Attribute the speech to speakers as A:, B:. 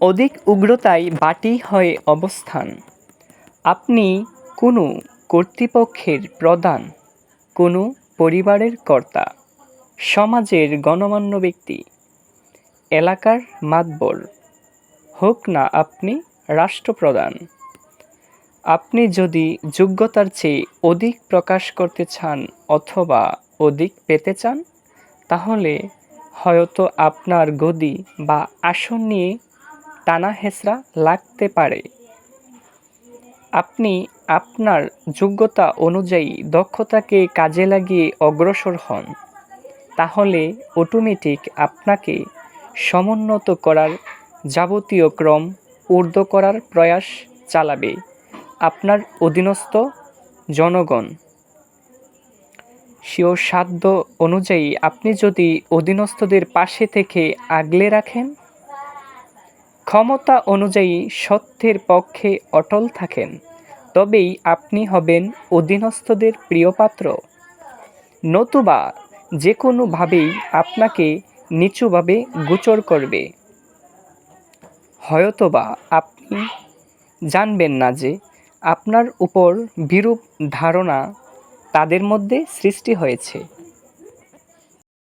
A: অধিক উগ্রতায় বাটি হয়ে অবস্থান। আপনি কোনো কর্তৃপক্ষের প্রধান, কোনো পরিবারের কর্তা, সমাজের গণমান্য ব্যক্তি, এলাকার মাতবর, হোক না আপনি রাষ্ট্রপ্রধান। আপনি যদি যোগ্যতার চেয়ে অধিক প্রকাশ করতে চান অথবা অধিক পেতে চান, তাহলে হয়তো আপনার গদি বা আসন নিয়ে টানা লাগতে পারে। আপনি আপনার যোগ্যতা অনুযায়ী দক্ষতাকে কাজে লাগিয়ে অগ্রসর হন, তাহলে অটোমেটিক আপনাকে সমুন্নত করার যাবতীয় ক্রম ঊর্ধ্ব করার প্রয়াস চালাবে আপনার অধীনস্থ জনগণ। স্বীয় সাধ্য অনুযায়ী আপনি যদি অধীনস্থদের পাশে থেকে আগলে রাখেন ক্ষমতা অনুযায়ী সত্যের পক্ষে অটল থাকেন, তবেই আপনি হবেন অধীনস্থদের প্রিয়পাত্র নতুবা যে কোনোভাবেই আপনাকে নিচুভাবে গোচর করবে। হয়তোবা আপনি জানবেন না যে আপনার উপর বিরূপ ধারণা তাদের মধ্যে সৃষ্টি হয়েছে।